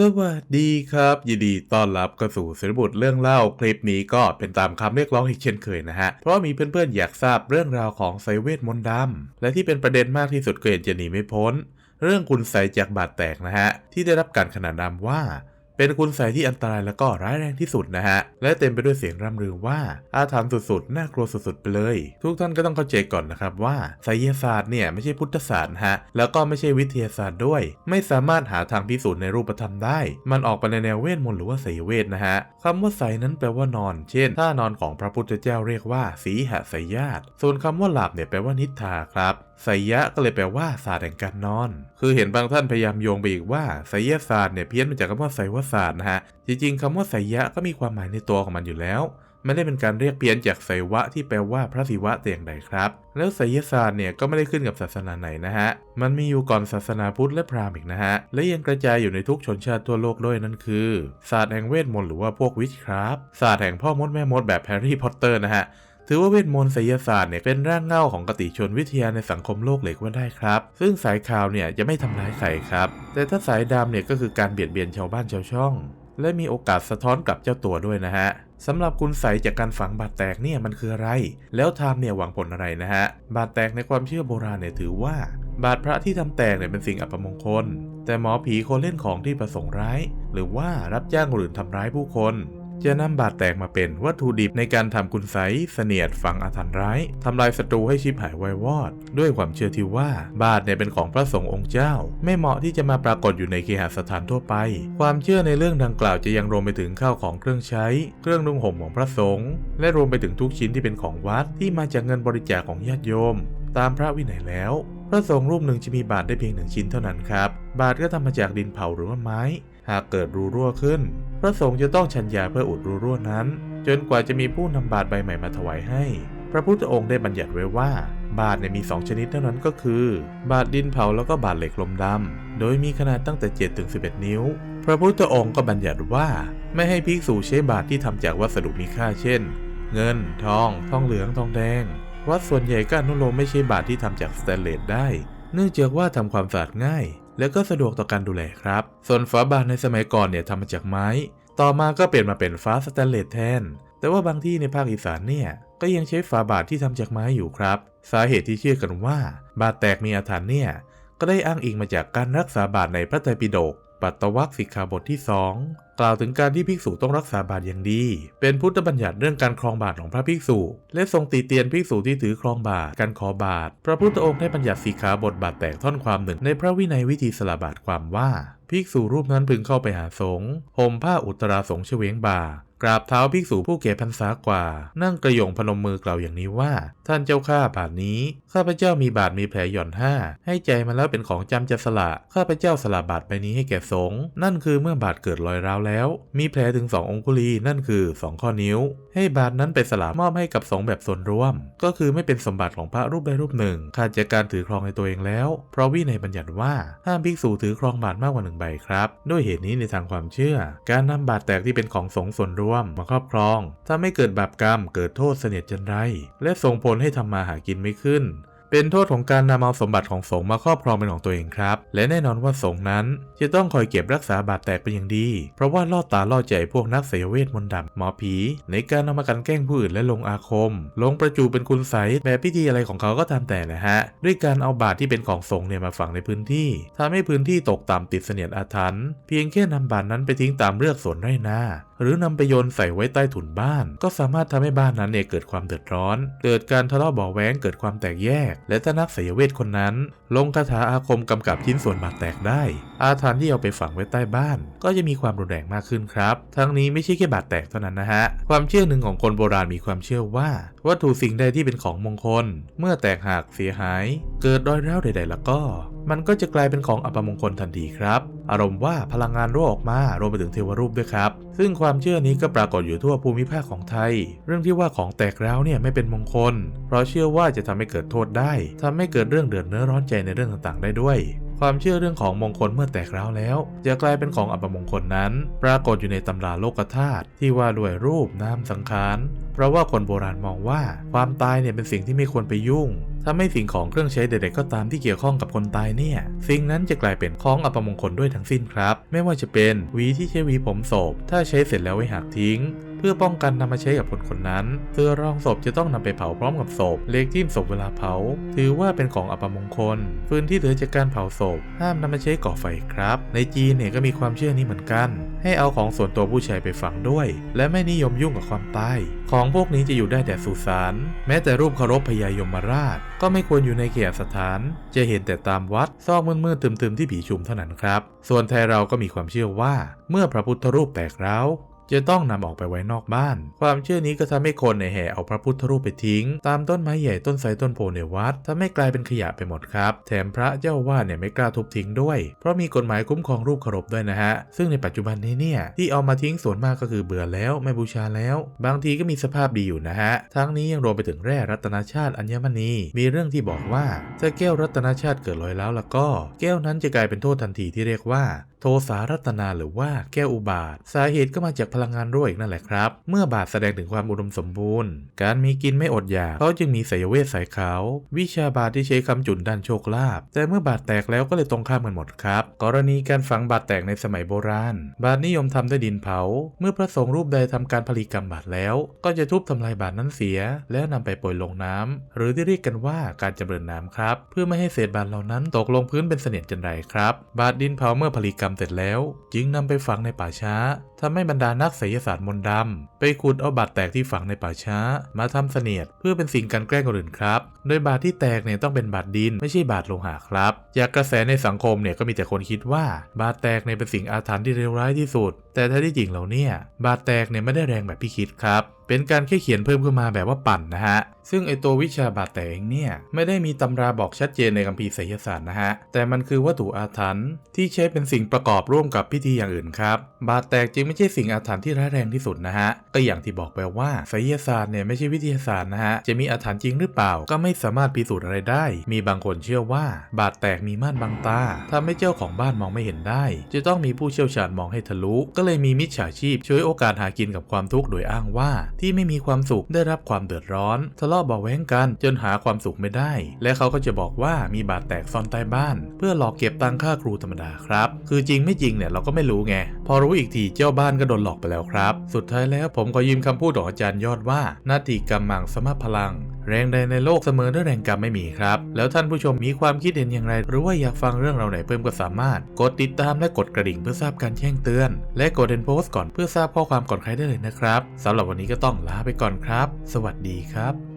สวัสดีครับ ยินดีต้อนรับเข้าสู่สริบุตรเรื่องเล่าคลิปนี้ก็เป็นตามคำเรียกร้องอีกเช่นเคยนะฮะ เพราะว่ามีเพื่อนๆอยากทราบเรื่องราวของไซเวทมนต์ดำและที่เป็นประเด็นมากที่สุดก็เห็นจะหนีไม่พ้น เรื่องคุณไสยจากบาดแตกนะฮะ ที่ได้รับการขนานนามว่า เป็นคุณไสยที่อันตรายและก็ร้ายแรงที่สุดนะฮะ และเต็มไปด้วยเสียงร่ำลือว่าอาถรรพ์สุดๆ น่ากลัวสุดๆ ไปเลย ทุกท่านก็ต้องเข้าใจก่อนนะครับว่าไสยศาสตร์เนี่ยไม่ใช่พุทธศาสตร์ฮะ แล้วก็ไม่ใช่วิทยาศาสตร์ด้วย ไม่สามารถหาทางพิสูจน์ในรูปธรรมได้ มันออกไปในแนวเวทมนต์หรือว่าไสยเวทนะฮะคำว่าไสนั้นแปลว่านอน เช่นท่านอนของพระพุทธเจ้าเรียกว่าสีหสยญาตส่วนคำว่าหลับเนี่ยแปลว่านิทาครับไสยะก็เลยแปลว่าศาสตร์แห่งการนอน คือเห็นบางท่านพยายามโยงไปอีกว่าไสยศาสตร์เนี่ยเพี้ยนมาจากคำว่าไสยวศาสตร์นะฮะ จริงๆคำว่าไสยะก็มีความหมายในตัวของมันอยู่แล้ว ไม่ได้เป็นการเรียกเพี้ยนจากไสวะที่แปลว่าพระศิวะแต่อย่างใดครับ แล้วไสยศาสตร์เนี่ยก็ไม่ได้ขึ้นกับศาสนาไหนนะฮะ มันมีอยู่ก่อนศาสนาพุทธและพราหมณ์อีกนะฮะ และยังกระจายอยู่ในทุกชนชาติทั่วโลกด้วยนั่นคือศาสตร์แห่งเวทมนต์หรือว่าพวกวิชครับศาสตร์แห่งพ่อมดแม่มดแบบแฮร์รี่พอตเตอร์นะฮะ ถือว่าเวทมนต์ไสยศาสตร์เนี่ยเป็นร่างเงาของกติชนวิทยาในสังคมโลกเลยก็ว่าได้ครับ ซึ่งสายขาวเนี่ยจะไม่ทำร้ายใครครับ แต่ถ้าสายดำเนี่ยก็คือการเบียดเบียนชาวบ้านชาวช่อง และมีโอกาสสะท้อนกลับเจ้าตัวด้วยนะฮะสำหรับคุณใสจากการฝังบาดแตกเนี่ยมันคืออะไร แล้วทมเนี่ยหวังผลอะไรนะฮะ บาดแตกในความเชื่อโบราณเนี่ยถือว่า บาดพระที่ทำแตกเนี่ยเป็นสิ่งอัปมงคล แต่หมอผีคนเล่นของที่ประสงค์ร้าย หรือว่ารับจ้างคนอื่นทำร้ายผู้คน จะนำบาดแตกมาเป็นวัตถุดิบในการทำคุณไสยเสนียดฝังอาถรรพ์ร้ายทำลายศัตรูให้ชิบหายวายวอด ด้วยความเชื่อที่ว่าบาดเนี่ยเป็นของพระสงฆ์องค์เจ้า ไม่เหมาะที่จะมาปรากฏอยู่ในเคหสถานทั่วไป ความเชื่อในเรื่องดังกล่าวจะยังรวมไปถึงข้าวของเครื่องใช้ เครื่องนุ่งห่มของพระสงฆ์และรวมไปถึงทุกชิ้นที่เป็นของวัดที่มาจากเงินบริจาคของญาติโยม ตามพระวินัยแล้ว พระสงฆ์รูปหนึ่งจะมีบาทได้เพียงหนึ่งชิ้นเท่านั้นครับบาทก็ทำมาจากดินเผาหรือว่าไม้ หากเกิดรูรั่วขึ้น ระสงฆ์จะต้องชันยาเพื่ออุดรูรั่วนั้น จนกว่าจะมีผู้นำบาทใบใหม่มาถวายให้ พระพุทธองค์ได้บัญญัติไว้ว่า บาทเนี่ยมีสองชนิดเท่านั้นก็คือ บาทดินเผาแล้วก็บาทเหล็กลมดำโดยมีขนาดตั้งแต่7ถึง11 นิ้ว พระพุทธองค์ก็บัญญัติว่า ไม่ให้ภิกษุใช้บาทที่ทำจากวัสดุมีค่าเช่น เงิน ทอง ทองเหลืองทองแดงวัดส่วนใหญ่ก็อนุโลมไม่ใช่บาทที่ทำจากสแตนเลสได้ เนื่องจากว่าทำความสะอาดง่าย และก็สะดวกต่อการดูแลครับ ส่วนฝาบานในสมัยก่อนเนี่ยทำมาจากไม้ ต่อมาก็เปลี่ยนมาเป็นฟ้าสแตนเลสแทน แต่ว่าบางที่ในภาคอีสานเนี่ยก็ยังใช้ฝาบาทที่ทำจากไม้อยู่ครับ สาเหตุที่เชื่อกันว่า บาทแตกมีอาถรรพ์เนี่ยก็ได้อ้างอิงมาจากการรักษาบาทในพระไตรปิฎก ปัตตวัคสิกขาบทที่ 2 กล่าวถึงการที่ภิกษุต้องรักษาบาทอย่างดี เป็นพุทธบัญญัติเรื่องการครองบาทของพระภิกษุ และทรงตีเตียนภิกษุที่ถือครองบาทการขอบาทพระพุทธองค์ได้บัญญัติสิกขาบทบาทแตกท่อนความหนึ่งในพระวินัยวิธีสละบาทความว่าภิกษุรูปนั้นพึงเข้าไปหาสงฆ์ห่มผ้าอุตราสงฆ์เฉวงบ่ากราบเท้าภิกษุผู้เก่พรรษากว่า นั่งกระยงพนมมือกล่าวอย่างนี้ว่า ท่านเจ้าข้าบาทนี้ ข้าพเจ้ามีบาทมีแผลหย่อนห้า ให้ใจมาแล้วเป็นของจำจะสละ ข้าพเจ้าสละบาทใบนี้ให้แก่สงฆ์นั่นคือเมื่อบาทเกิดรอยร้าวแล้ว มีแผลถึงสององคุลีนั่นคือสองข้อนิ้ว ให้บาทนั้นไปสละมอบให้กับสงฆ์แบบส่วนรวม ก็คือไม่เป็นสมบัติของพระรูปใดรูปหนึ่งขาดจากการถือครองในตัวเองแล้ว เพราะวินัยบัญญัติว่าห้ามภิกษุถือครองบาทมากกว่าหนึ่งใบครับ ด้วยเหตุนี้ในทางความเชื่อ การนำบาทแตกที่เป็นของสงฆ์ส่วนรวมมาครอบครอง ถ้าไม่เกิดบาปกรรมเกิดโทษเสนียดจันไร และส่งผลให้ทำมาหากินไม่ขึ้น เป็นโทษของการนำเอาสมบัติของสงฆ์มาครอบครองเป็นของตัวเองครับ และแน่นอนว่าสงฆ์นั้น จะต้องคอยเก็บรักษาบาดแตกเป็นอย่างดี เพราะว่าล่อตาล่อใจพวกนักเสยเวทมนต์ดำหมอผี ในการนำมากันแกล้งผู้อื่นและลงอาคม ลงประจูเป็นคุณไสแบบพิธีอะไรของเขาก็ตามแต่แหละฮะ ด้วยการเอาบาตรที่เป็นของสงฆ์เนี่ยมาฝังในพื้นที่ทำให้พื้นที่ตกต่ำติดเสนียดอาถรรพ์เพียงแค่นำบาตรนั้นไปทิ้งตามเรือกสวนไร่นาหรือนำไปโยนใส่ไว้ใต้ถุนบ้าน ก็สามารถทำให้บ้านนั้นเนี่ยเกิดความเดือดร้อน เกิดการทะเลาะเบาอแว้งเกิดความแตกแยก และถ้านักไสยเวทคนนั้น ลงคาถาอาคมกำกับชิ้นส่วนบาดแตกได้ อาถรรพ์ที่เอาไปฝังไว้ใต้บ้าน ก็จะมีความรุนแรงมากขึ้นครับ ทั้งนี้ไม่ใช่แค่บาดแตกเท่านั้นนะฮะ ความเชื่อหนึ่งของคนโบราณมีความเชื่อว่า วัตถุสิ่งใดที่เป็นของมงคล เมื่อแตกหักเสียหาย เกิดรอยร้าวใด ๆ แล้วก็ มันก็จะกลายเป็นของอัปมงคลทันทีครับ อารมณ์ว่าพลังงานรั่วออกมารวมไปถึงเทวรูปด้วยครับ ซึ่งความเชื่อนี้ก็ปรากฏอยู่ทั่วภูมิภาคของไทย เรื่องที่ว่าของแตกร้าวเนี่ยไม่เป็นมงคล เพราะเชื่อว่าจะทำให้เกิดโทษได้ทำให้เกิดเรื่องเดือดเนื้อร้อนใจในเรื่องต่างๆ ได้ด้วยความเชื่อเรื่องของมงคลเมื่อแตกร้าวแล้ว จะกลายเป็นของอัปมงคลนั้น ปรากฏอยู่ในตำราโลกธาตุที่ว่าด้วยรูปนามสังขาร เพราะว่าคนโบราณมองว่าความตายเนี่ยเป็นสิ่งที่ไม่ควรไปยุ่งทำให้สิ่งของเครื่องใช้ใดๆก็ตามที่เกี่ยวข้องกับคนตายเนี่ย สิ่งนั้นจะกลายเป็นของอัปมงคลด้วยทั้งสิ้นครับ ไม่ว่าจะเป็นหวีที่ใช้หวีผมศพ ถ้าใช้เสร็จแล้วไว้หักทิ้ง เพื่อป้องกันนำมาใช้กับคนคนนั้นเสื้อรองศพจะต้องนำไปเผาพร้อมกับศพเล็กที่ศพเวลาเผา ถือว่าเป็นของอัปมงคลฟืนที่เหลือจากการเผาศพ ห้ามนำมาใช้ก่อไฟครับ ในจีนเนี่ยก็มีความเชื่อนี้เหมือนกัน ให้เอาของส่วนตัวผู้ชายไปฝังด้วย และไม่นิยมยุ่งกับความตายของของพวกนี้จะอยู่ได้แต่สุสานแม้แต่รูปเคารพพญายมราช ก็ไม่ควรอยู่ในเขตสถาน จะเห็นแต่ตามวัดซอกมืดๆตึมๆที่ผีชุมเท่านั้นครับ ส่วนไทยเราก็มีความเชื่อว่า เมื่อพระพุทธรูปแตกร้าว จะต้องนำออกไปไว้นอกบ้าน ความเชื่อนี้ก็ทำให้คนในแห่เอาพระพุทธรูปไปทิ้ง ตามต้นไม้ใหญ่ต้นไทรต้นโพในวัดทำให้กลายเป็นขยะไปหมดครับ แถมพระเจ้าอาวาเนี่ยไม่กล้าทุบทิ้งด้วย เพราะมีกฎหมายคุ้มครองรูปเคารพด้วยนะฮะ ซึ่งในปัจจุบันนี้เนี่ยที่เอามาทิ้งส่วนมากก็คือเบื่อแล้วไม่บูชาแล้ว บางทีก็มีสภาพดีอยู่นะฮะ ทั้งนี้ยังรวมไปถึงแร่รัตนชาติอัญมณี มีเรื่องที่บอกว่าถ้าแก้วรัตนชาติเกิดลอยแล้วแล้วก็ แก้วนั้นจะกลายเป็นโทษทันทีที่เรียกว่า โทสารัตนาหรือว่าแก้วอุบาท สาเหตุก็มาจากพลังงานรั่วอีกนั่นแหละครับ เมื่อบาทแสดงถึงความอุดมสมบูรณ์ การมีกินไม่อดอยากเขาจึงมีสายเวทสายขาว วิชาบาทที่ใช้คำจุนด้านโชคลาภแต่เมื่อบาทแตกแล้วก็เลยตรงข้ามกันหมดครับ กรณีการฝังบาทแตกในสมัยโบราณ บาทนิยมทำด้วยดินเผา เมื่อพระสงฆ์รูปใดทำการผลิกรรมบาทแล้ว ก็จะทุบทำลายบาทนั้นเสีย แล้วนำไปโปรยลงน้ำหรือที่เรียกกันว่าการจำเริญน้ำครับ เพื่อไม่ให้เศษบาทเหล่านั้นตกลงพื้นเป็นเสนียดจันไรครับ บาทดินเผาเมื่อผลิกรรมเสร็จแล้ว จึงนำไปฝังในป่าช้าทำให้บรรดานักไสยศาสตร์มนต์ดำไปขุดเอาบาดแตกที่ฝังในป่าช้า มาทำเสนียดเพื่อเป็นสิ่งการแกล้งคนอื่นครับ โดยบาดที่แตกเนี่ยต้องเป็นบาดดินไม่ใช่บาดโลหะครับ จากกระแสในสังคมเนี่ยก็มีแต่คนคิดว่า บาดแตกเนี่ยเป็นสิ่งอาถรรพ์ที่เลวร้ายที่สุด แต่แท้ที่จริงแล้วเนี่ยบาดแตกเนี่ยไม่ได้แรงแบบพี่คิดครับเป็นการแค่เขียนเพิ่มขึ้นมาแบบว่าปั่นนะฮะ ซึ่งไอตัววิชาบาดแตกเนี่ย ไม่ได้มีตำราบอกชัดเจนในคัมภีร์ไสยศาสตร์นะฮะ แต่มันคือวัตถุอาถรรพ์ที่ใช้เป็นสิ่งประกอบร่วมกับพิธีอย่างอื่นครับ บาดแตกจึงไม่ใช่สิ่งอาถรรพ์ที่ร้ายแรงที่สุดนะฮะ ก็อย่างที่บอกไปว่าไสยศาสตร์เนี่ยไม่ใช่วิทยาศาสตร์นะฮะ จะมีอาถรรพ์จริงหรือเปล่า ก็ไม่สามารถพิสูจน์อะไรได้ มีบางคนเชื่อว่า บาดแตกมีม่านบังตาทำให้เจ้าของบ้านมองไม่เห็นได้ จะต้องมีผู้เชี่ยวชาญมองให้ทะลุ ก็เลยมีมิจฉาชีพช่วยโอกาสหากินกับความทุกข์โดยอ้างว่าที่ไม่มีความสุขได้รับความเดือดร้อนทะเลาะเบาะแว้งกันจนหาความสุขไม่ได้ และเขาก็จะบอกว่ามีบาดแตกซ่อนใต้บ้าน เพื่อหลอกเก็บตังค่าครูธรรมดาครับ คือจริงไม่จริงเนี่ยเราก็ไม่รู้ไง พอรู้อีกทีเจ้าบ้านก็โดนหลอกไปแล้วครับ สุดท้ายแล้วผมก็ยืมคำพูดของอาจารย์ยอดว่านาติกรรมังสมพลัง แรงใดในโลกเสมอด้วยแรงกรรมไม่มีครับ แล้วท่านผู้ชมมีความคิดเห็นอย่างไร หรือว่าอยากฟังเรื่องเราไหนเพิ่มก็สามารถ กดติดตามและกดกระดิ่งเพื่อทราบการแจ้งเตือน และกดเดนโพสก่อนเพื่อทราบข้อความก่อนใครได้เลยนะครับสำหรับวันนี้ก็ต้องลาไปก่อนครับ สวัสดีครับ